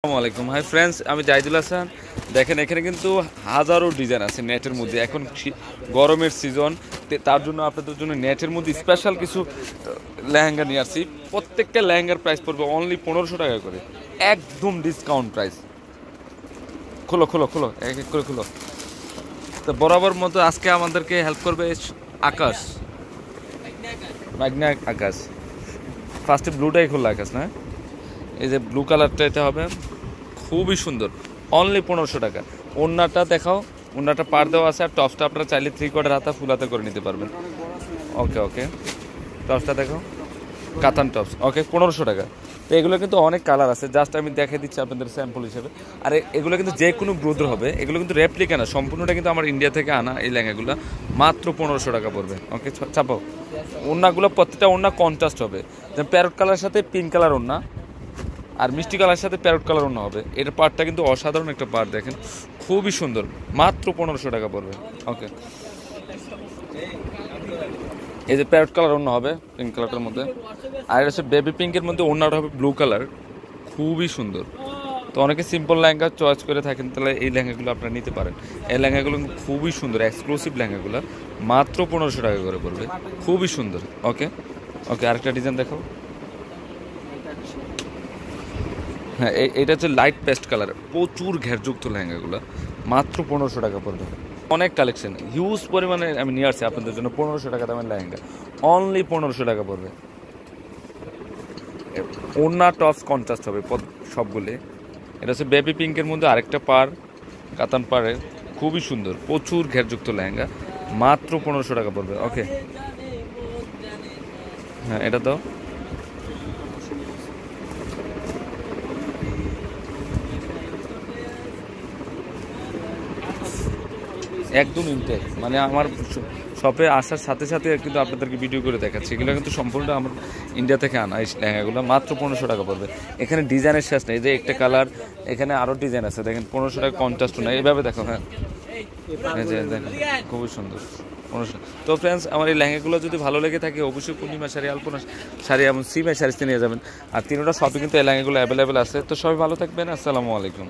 আসসালামু আলাইকুম। Hi friends আমি জাহিদুল হাসান। দেখেন এখানে কিন্তু হাজারো ডিজাইন আছে নেটের মধ্যে। এখন গরমের সিজন তার জন্য আপনাদের জন্য নেটের মধ্যে স্পেশাল কিছু লেহেঙ্গা নিয়ে আসছি। প্রত্যেকটা লেহেঙ্গার প্রাইস পড়বে অনলি পনেরোশো টাকা করে। একদম ডিসকাউন্ট প্রাইস খোলো খোলো খোলো এক এক করে খোলো। তো বরাবর মতো আজকে আমাদেরকে হেল্প করবে আকাশ। ম্যাগনা আকাশ ফার্স্টে ব্লুটাই খোলা আকাশ না? এই যে ব্লু কালারটা এটা হবে, খুবই সুন্দর। অনলি পনেরোশো টাকা। ওড়নাটা দেখাও, ওড়নাটা পার দেওয়া আছে, আর টপসটা আপনারা চাইলে থ্রি কোয়ার্টার হাতা ফুল হাতে করে নিতে পারবেন। ওকে ওকে টপসটা দেখো কাতান টপস ওকে পনেরোশো টাকা। তো এগুলো কিন্তু অনেক কালার আছে। জাস্ট আমি দেখে দিচ্ছি আপনাদের স্যাম্পল হিসেবে। আর এগুলো কিন্তু যে কোনো ব্রোদের হবে, এগুলো কিন্তু রেপ্লিকা না। সম্পূর্ণটা কিন্তু আমার ইন্ডিয়া থেকে আনা এই লেহেঙ্গাগুলো। মাত্র পনেরোশো টাকা পড়বে। ওকে চাপাও ওড়নাগুলো প্রত্যেকটা ওড়না কন্ট্রাস্ট হবে। যেমন প্যারট কালারের সাথে পিঙ্ক কালার ওড়না। আর মিষ্টি কালারের সাথে প্যারট কালার অন্য হবে। এর পার্টটা কিন্তু অসাধারণ একটা পার্ট দেখেন। খুবই সুন্দর। মাত্র পনেরোশো টাকা পড়বে। ওকে। এই যে প্যারট কালার অন্য হবে পিঙ্ক কালারটার মধ্যে। আর এটা হচ্ছে বেবি পিঙ্কের মধ্যে অন্যটা হবে ব্লু কালার খুবই সুন্দর। তো অনেকে সিম্পল লেহেঙ্গা চয়েস করে থাকেন, তাহলে এই লেহেঙ্গাগুলো আপনারা নিতে পারেন। এই লেহেঙ্গাগুলো খুবই সুন্দর এক্সক্লুসিভ লেহেঙ্গাগুলো। মাত্র পনেরোশো টাকা করে পড়বে। খুবই সুন্দর। ওকে। ওকে, আরেকটা ডিজাইন দেখাও। হ্যাঁ এটা হচ্ছে লাইট পেস্ট কালার প্রচুর ঘেরযুক্ত লেহেঙ্গাগুলো মাত্র পনেরোশো টাকা পড়বে। অনেক কালেকশন হিউজ পরিমাণে আমি নিয়ে আসছি আপনাদের জন্য। পনেরোশো টাকা দামের লেহেঙ্গা। অনলি পনেরোশো টাকা পড়বে। ওড়না টপস কন্ট্রাস্ট হবে সবগুলি এটা হচ্ছে বেবি পিঙ্কের মধ্যে আরেকটা পার, কাতান পাড়ের। খুবই সুন্দর। প্রচুর ঘেরযুক্ত লেহেঙ্গা। মাত্র পনেরোশো টাকা পড়বে। ওকে হ্যাঁ এটা দাও। একদম ইনটেক মানে আমার শপে আসার সাথে সাথে কিন্তু আপনাদেরকে ভিডিও করে দেখাচ্ছি। এগুলো কিন্তু সম্পূর্ণ আমার ইন্ডিয়া থেকে আনা এই লেহেঙ্গাগুলো। মাত্র পনেরোশো টাকা পড়বে। এখানে ডিজাইনের শেষ নেই। যে একটা কালার এখানে আরও ডিজাইন আছে। দেখেন, পনেরোশো টাকা কন্ট্রাস্ট না এইভাবে দেখো হ্যাঁ। খুবই সুন্দর। তো ফ্রেন্ডস আমার এই লেহেঙ্গাগুলো যদি ভালো লেগে থাকে, অবশ্যই পূর্ণিমা শাড়ি, আলপনা শাড়ি এবং সিমা শাড়িতে নিয়ে যাবেন। আর তিনোটা শপে কিন্তু এই লেহেঙ্গাগুলো অ্যাভেলেবেল আছে। তো সবাই ভালো থাকবেন। আসসালামু আলাইকুম।